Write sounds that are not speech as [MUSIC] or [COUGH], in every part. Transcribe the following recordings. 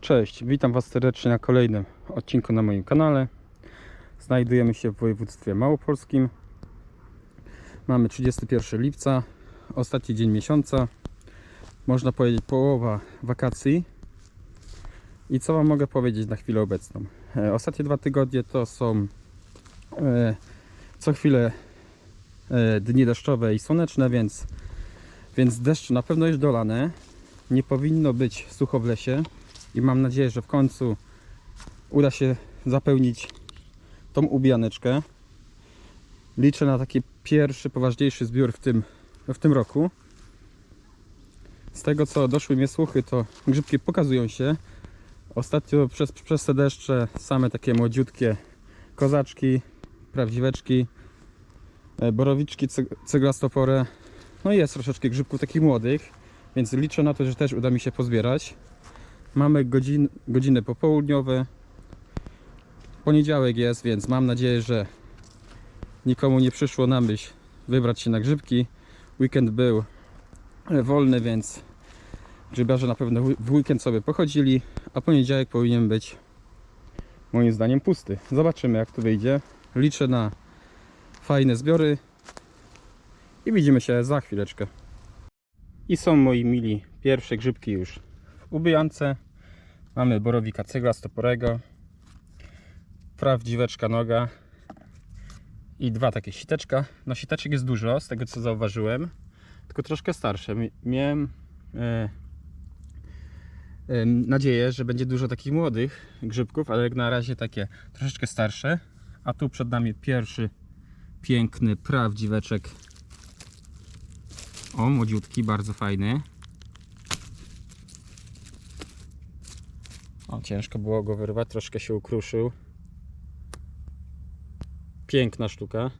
Cześć, witam Was serdecznie na kolejnym odcinku na moim kanale. Znajdujemy się w województwie małopolskim. Mamy 31 lipca, ostatni dzień miesiąca. Można powiedzieć połowa wakacji. I co Wam mogę powiedzieć na chwilę obecną? E, Ostatnie dwa tygodnie to są e, co chwilę e, dni deszczowe i słoneczne, więc, więc deszcz na pewno jest dolane. Nie powinno być sucho w lesie i mam nadzieję, że w końcu uda się zapełnić tą ubijaneczkę. Liczę na taki pierwszy, poważniejszy zbiór w tym, w tym roku. Z tego co doszły mnie słuchy, to grzybki pokazują się. Ostatnio przez, przez te deszcze same takie młodziutkie kozaczki, prawdziweczki, e, borowiczki, cyg- cyglastopore. No i jest troszeczkę grzybków takich młodych, więc liczę na to, że też uda mi się pozbierać. Mamy godzin, godziny popołudniowe. Poniedziałek jest, więc mam nadzieję, że nikomu nie przyszło na myśl wybrać się na grzybki. Weekend był e, wolny, więc grzybiarze na pewno w weekend sobie pochodzili, a poniedziałek powinien być moim zdaniem pusty. Zobaczymy jak to wyjdzie. Liczę na fajne zbiory i widzimy się za chwileczkę. I są moi mili pierwsze grzybki już ubijance. Mamy borowika ceglastoporego, prawdziweczka noga i dwa takie siteczka. No siteczek jest dużo, z tego co zauważyłem, tylko troszkę starsze. Mi- Miałem e, e, nadzieję, że będzie dużo takich młodych grzybków, ale jak na razie takie troszeczkę starsze. A tu przed nami pierwszy piękny prawdziweczek. O, młodziutki, bardzo fajny. O, ciężko było go wyrwać, troszkę się ukruszył. Piękna sztuka.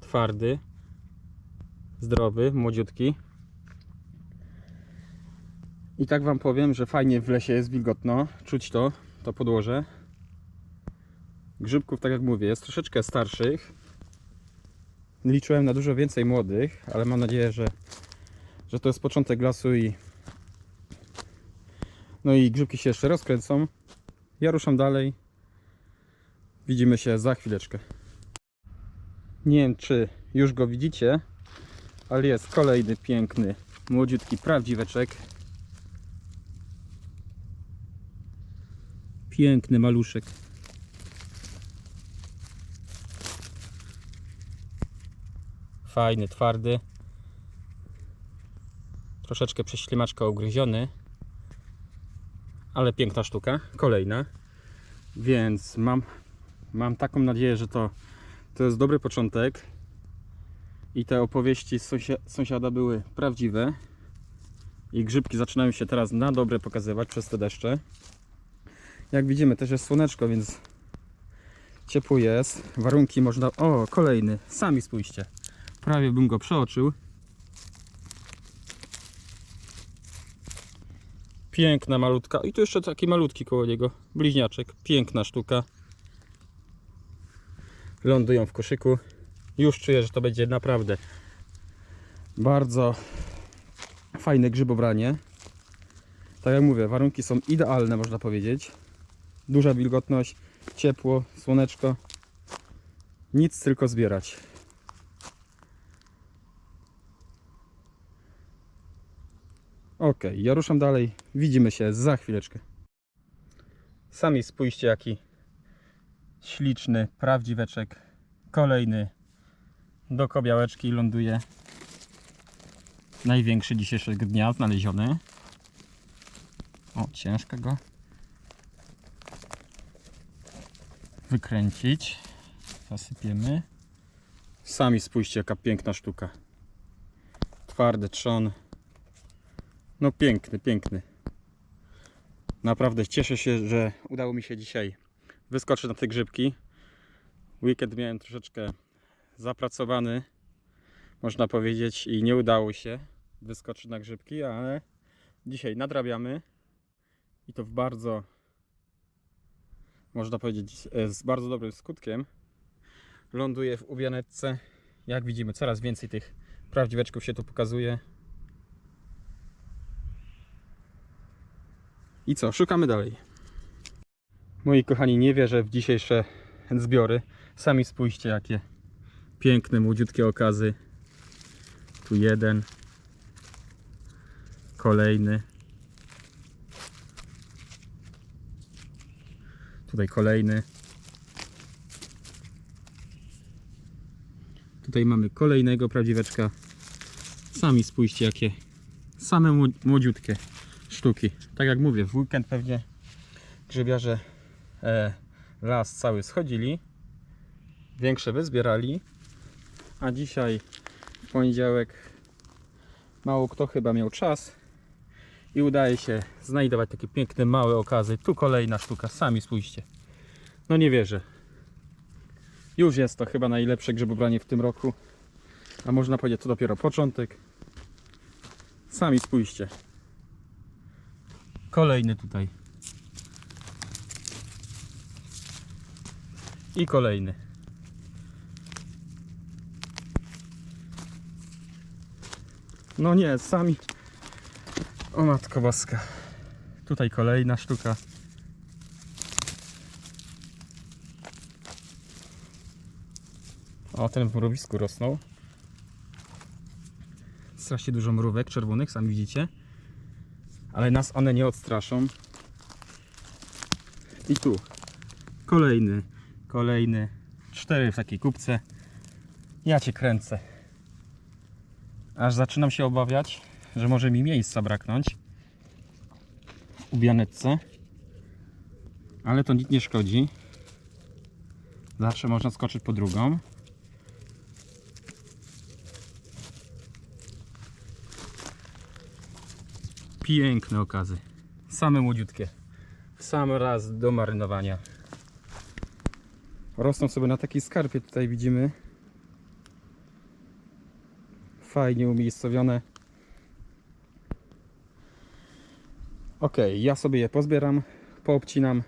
Twardy. Zdrowy, młodziutki. I tak Wam powiem, że fajnie w lesie jest wilgotno. Czuć to, to podłoże. Grzybków, tak jak mówię, jest troszeczkę starszych. Liczyłem na dużo więcej młodych, ale mam nadzieję, że, że to jest początek lasu i no i grzybki się jeszcze rozkręcą. Ja ruszam dalej. Widzimy się za chwileczkę. Nie wiem, czy już go widzicie, ale jest kolejny piękny, młodziutki prawdziweczek. Piękny maluszek. Fajny, twardy. Troszeczkę przez ślimaczka ugryziony ale piękna sztuka, kolejna. Więc mam, mam taką nadzieję, że to, to jest dobry początek i te opowieści z sąsia, sąsiada były prawdziwe i grzybki zaczynają się teraz na dobre pokazywać przez te deszcze. Jak widzimy też jest słoneczko, więc ciepło jest. Warunki można... O, kolejny, sami spójrzcie. Prawie bym go przeoczył. Piękna malutka. I tu jeszcze taki malutki koło niego. Bliźniaczek. Piękna sztuka. Lądują w koszyku. Już czuję, że to będzie naprawdę bardzo fajne grzybobranie. Tak jak mówię, warunki są idealne, można powiedzieć. Duża wilgotność, ciepło, słoneczko. Nic tylko zbierać. Ok, ja ruszam dalej. Widzimy się za chwileczkę. Sami spójrzcie, jaki śliczny prawdziweczek. Kolejny do kobiałeczki ląduje. Największy dzisiejszego dnia znaleziony. O, ciężko go wykręcić. Zasypiemy. Sami spójrzcie, jaka piękna sztuka. Twardy trzon. No piękny, piękny. Naprawdę cieszę się, że udało mi się dzisiaj wyskoczyć na te grzybki. Weekend miałem troszeczkę zapracowany, można powiedzieć, i nie udało się wyskoczyć na grzybki, ale dzisiaj nadrabiamy i to w bardzo, można powiedzieć, z bardzo dobrym skutkiem. Ląduję w uwianetce. Jak widzimy, coraz więcej tych prawdziweczków się tu pokazuje. I co, szukamy dalej. Moi kochani, nie wierzę w dzisiejsze zbiory. Sami spójrzcie, jakie piękne, młodziutkie okazy. Tu jeden. Kolejny. Tutaj kolejny. Tutaj mamy kolejnego prawdziweczka. Sami spójrzcie, jakie same mło- młodziutkie sztuki. Tak jak mówię, w weekend pewnie grzybiarze e, las cały schodzili. Większe wyzbierali. A dzisiaj w poniedziałek mało kto chyba miał czas i udaje się znajdować takie piękne małe okazy. Tu kolejna sztuka, sami spójrzcie. No nie wierzę. Już jest to chyba najlepsze grzybobranie w tym roku. A można powiedzieć, to dopiero początek. Sami spójrzcie. Kolejny tutaj. I kolejny. No nie, sami. O matko boska. Tutaj kolejna sztuka. O, ten w mrowisku rosnął. Strasznie dużo mrówek czerwonych, sami widzicie. Ale nas one nie odstraszą. I tu. Kolejny. Kolejny. Cztery w takiej kubce. Ja cię kręcę. Aż zaczynam się obawiać, że może mi miejsca braknąć. W ubianetce. Ale to nic nie szkodzi. Zawsze można skoczyć po drugą. Piękne okazy. Same młodziutkie. W sam raz do marynowania. Rosną sobie na takiej skarpie, tutaj widzimy. Fajnie umiejscowione. Ok, ja sobie je pozbieram, poobcinam.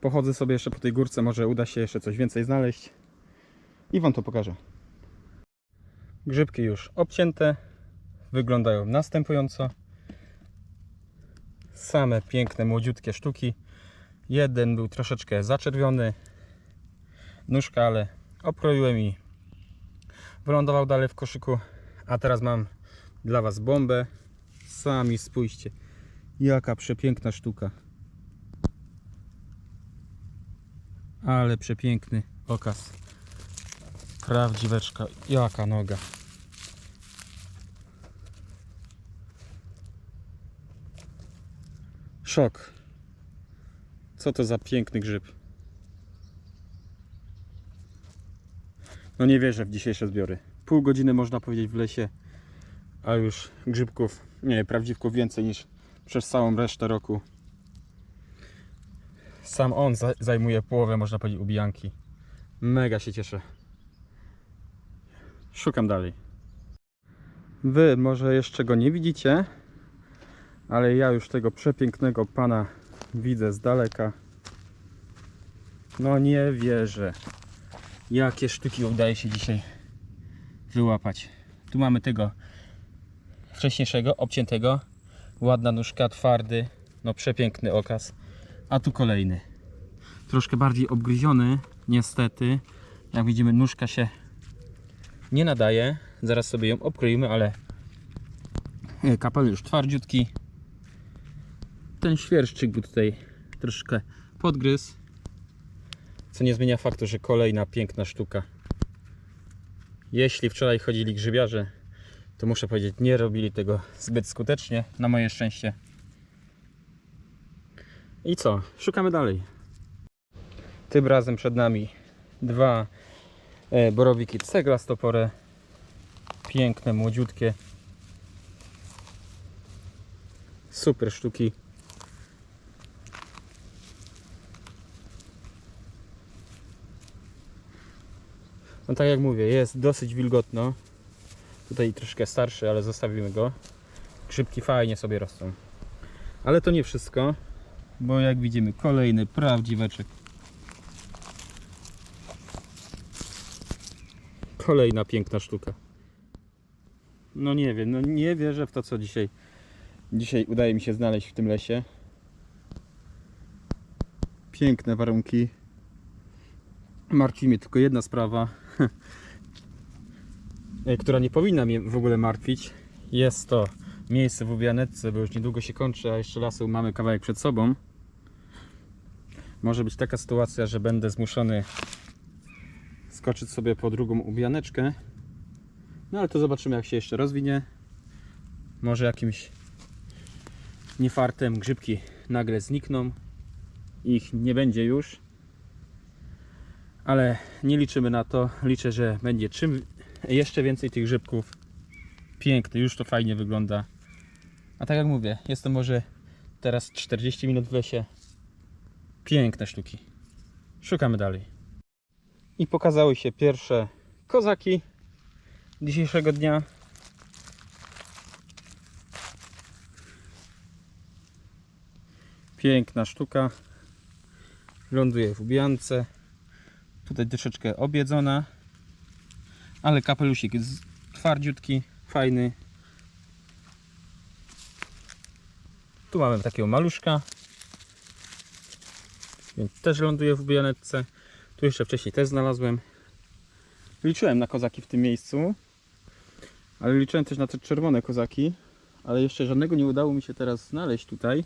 Pochodzę sobie jeszcze po tej górce, może uda się jeszcze coś więcej znaleźć. I Wam to pokażę. Grzybki już obcięte. Wyglądają następująco. Same piękne, młodziutkie sztuki. Jeden był troszeczkę zaczerwiony. Nóżka, ale okroiłem i wylądował dalej w koszyku. A teraz mam dla Was bombę. Sami spójrzcie, jaka przepiękna sztuka. Ale przepiękny okaz. Prawdziweczka, jaka noga. Szok. Co to za piękny grzyb. No nie wierzę w dzisiejsze zbiory. Pół godziny można powiedzieć w lesie, a już grzybków, nie, prawdziwków więcej niż przez całą resztę roku. Sam on za- zajmuje połowę, można powiedzieć, ubijanki. Mega się cieszę. Szukam dalej. Wy może jeszcze go nie widzicie, ale ja już tego przepięknego pana widzę z daleka. No nie wierzę. Jakie sztuki udaje się dzisiaj wyłapać. Tu mamy tego wcześniejszego, obciętego. Ładna nóżka, twardy, no przepiękny okaz. A tu kolejny. Troszkę bardziej obgryziony, niestety. Jak widzimy, nóżka się nie nadaje. Zaraz sobie ją obkroimy, ale kapelusz twardziutki. Ten świerszczyk był tutaj troszkę podgryzł. Co nie zmienia faktu, że kolejna piękna sztuka. Jeśli wczoraj chodzili grzybiarze, to muszę powiedzieć, nie robili tego zbyt skutecznie, na moje szczęście. I co? Szukamy dalej. Tym razem przed nami dwa e, borowiki cegla stopore. Piękne, młodziutkie. Super sztuki. No tak jak mówię, jest dosyć wilgotno. Tutaj troszkę starszy, ale zostawimy go. Grzybki fajnie sobie rosną. Ale to nie wszystko, bo jak widzimy kolejny prawdziweczek. Kolejna piękna sztuka. No nie wiem, no nie wierzę w to co dzisiaj dzisiaj udaje mi się znaleźć w tym lesie. Piękne warunki. Martwi mnie tylko jedna sprawa, [LAUGHS] która nie powinna mnie w ogóle martwić. Jest to miejsce w Ubianetce, bo już niedługo się kończy, a jeszcze lasu mamy kawałek przed sobą. Może być taka sytuacja, że będę zmuszony skoczyć sobie po drugą ubianeczkę. No ale to zobaczymy jak się jeszcze rozwinie. Może jakimś niefartem grzybki nagle znikną. Ich nie będzie już. Ale nie liczymy na to. Liczę, że będzie czym jeszcze więcej tych grzybków. Piękny, już to fajnie wygląda. A tak jak mówię, jest to może teraz 40 minut w lesie. Piękne sztuki. Szukamy dalej. I pokazały się pierwsze kozaki dzisiejszego dnia. Piękna sztuka. Ląduje w ubijance. Tutaj troszeczkę obiedzona. Ale kapelusik jest twardziutki, fajny. Tu mamy takiego maluszka. Więc też ląduje w ubijaneczce. Tu jeszcze wcześniej też znalazłem. Liczyłem na kozaki w tym miejscu. Ale liczyłem też na te czerwone kozaki. Ale jeszcze żadnego nie udało mi się teraz znaleźć tutaj.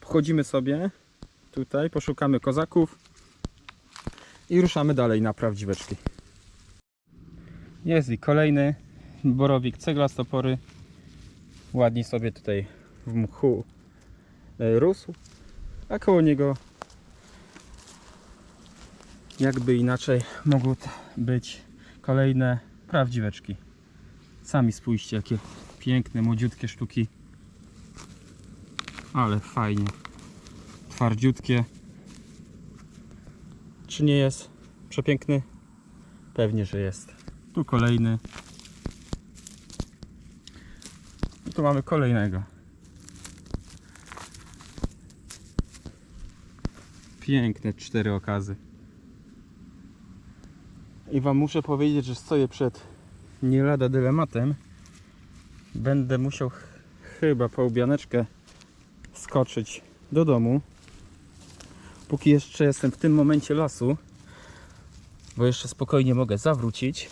Pochodzimy sobie tutaj, poszukamy kozaków. I ruszamy dalej na prawdziweczki. Jest i kolejny borowik ceglastopory. Ładnie sobie tutaj w mchu e, rósł. A koło niego jakby inaczej mogły być kolejne prawdziweczki. Sami spójrzcie, jakie piękne, młodziutkie sztuki. Ale fajnie. Twardziutkie. Czy nie jest przepiękny? Pewnie, że jest. Tu kolejny. I tu mamy kolejnego. Piękne cztery okazy. I Wam muszę powiedzieć, że stoję przed nie lada dylematem. Będę musiał ch- chyba po ubianeczkę skoczyć do domu. Póki jeszcze jestem w tym momencie lasu, bo jeszcze spokojnie mogę zawrócić.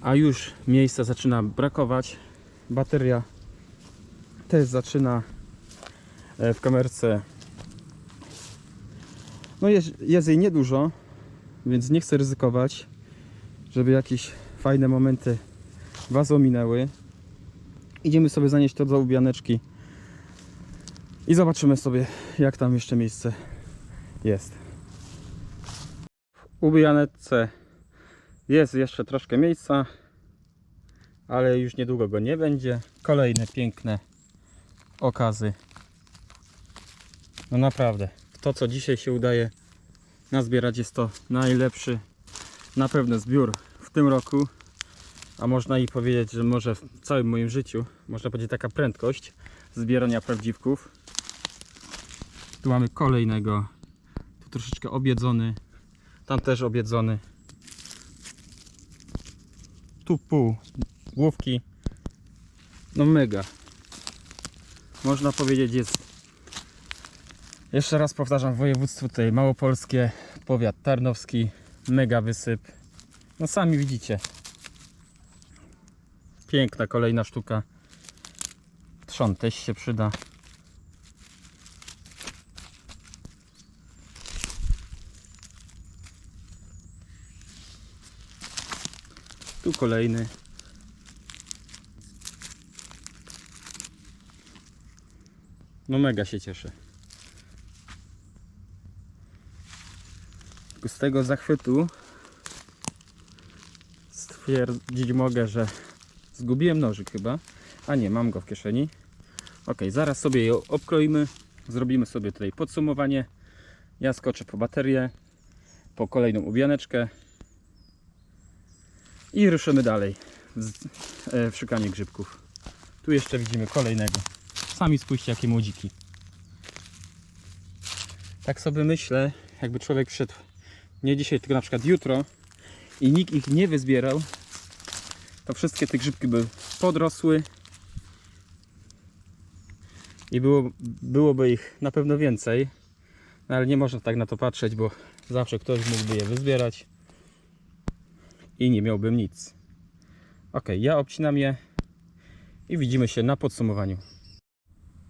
A już miejsca zaczyna brakować. Bateria też zaczyna e, w kamerce no jest, jest jej niedużo, więc nie chcę ryzykować, żeby jakieś fajne momenty Was ominęły. Idziemy sobie zanieść to do ubianeczki i zobaczymy sobie, jak tam jeszcze miejsce jest. W ubianeczce jest jeszcze troszkę miejsca, ale już niedługo go nie będzie. Kolejne piękne okazy. No naprawdę, to co dzisiaj się udaje nazbierać jest to najlepszy na pewno zbiór w tym roku. A można i powiedzieć, że może w całym moim życiu, można powiedzieć taka prędkość zbierania prawdziwków. Tu mamy kolejnego, tu troszeczkę obiedzony, tam też obiedzony. Tu pół główki. No mega. Można powiedzieć jest jeszcze raz powtarzam, województwo tutaj małopolskie, powiat tarnowski, mega wysyp. No sami widzicie. Piękna kolejna sztuka. Trzon też się przyda. Kolejny. No mega się cieszę. z tego zachwytu stwierdzić mogę, że zgubiłem nożyk chyba. A nie, mam go w kieszeni. Ok, zaraz sobie ją obkroimy. Zrobimy sobie tutaj podsumowanie. Ja skoczę po baterię, po kolejną ubianeczkę i ruszymy dalej w, e, w szukanie grzybków. Tu jeszcze widzimy kolejnego. Sami spójrzcie, jakie młodziki. Tak sobie myślę, jakby człowiek wszedł nie dzisiaj, tylko na przykład jutro i nikt ich nie wyzbierał, to wszystkie te grzybki by podrosły i było, byłoby ich na pewno więcej, no ale nie można tak na to patrzeć, bo zawsze ktoś mógłby je wyzbierać i nie miałbym nic. Ok, ja obcinam je i widzimy się na podsumowaniu.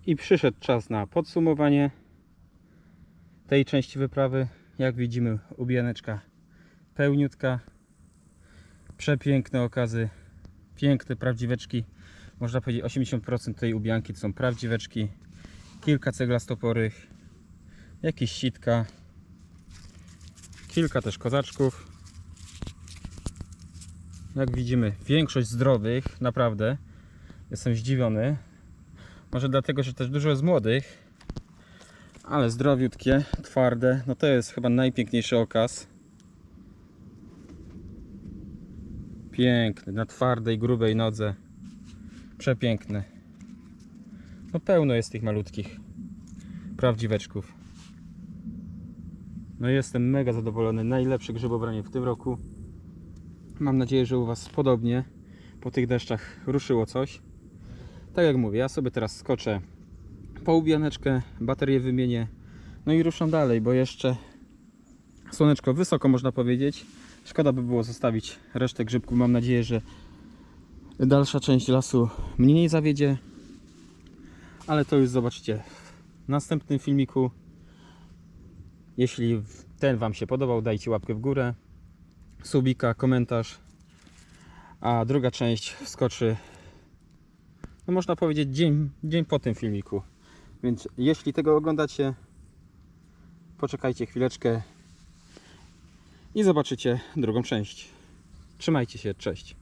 I przyszedł czas na podsumowanie tej części wyprawy. Jak widzimy, ubijaneczka pełniutka, przepiękne okazy, piękne prawdziweczki. Można powiedzieć 80% tej ubijanki to są prawdziweczki, kilka ceglastoporych, jakieś sitka, kilka też kozaczków. Jak widzimy, większość zdrowych, naprawdę. Jestem zdziwiony. Może dlatego, że też dużo jest młodych, ale zdrowiutkie, twarde. No to jest chyba najpiękniejszy okaz. Piękny, na twardej, grubej nodze. Przepiękny. No pełno jest tych malutkich prawdziweczków. No jestem mega zadowolony. Najlepsze grzybobranie w tym roku. Mam nadzieję, że u Was podobnie. Po tych deszczach ruszyło coś. Tak jak mówię, ja sobie teraz skoczę po ubianeczkę, baterię wymienię. No i ruszam dalej, bo jeszcze słoneczko wysoko można powiedzieć. Szkoda by było zostawić resztę grzybków. Mam nadzieję, że dalsza część lasu mnie nie zawiedzie. Ale to już zobaczycie w następnym filmiku. Jeśli ten Wam się podobał, dajcie łapkę w górę, subika, komentarz. A druga część wskoczy, no można powiedzieć, dzień, dzień po tym filmiku. Więc jeśli tego oglądacie, poczekajcie chwileczkę i zobaczycie drugą część. Trzymajcie się, cześć.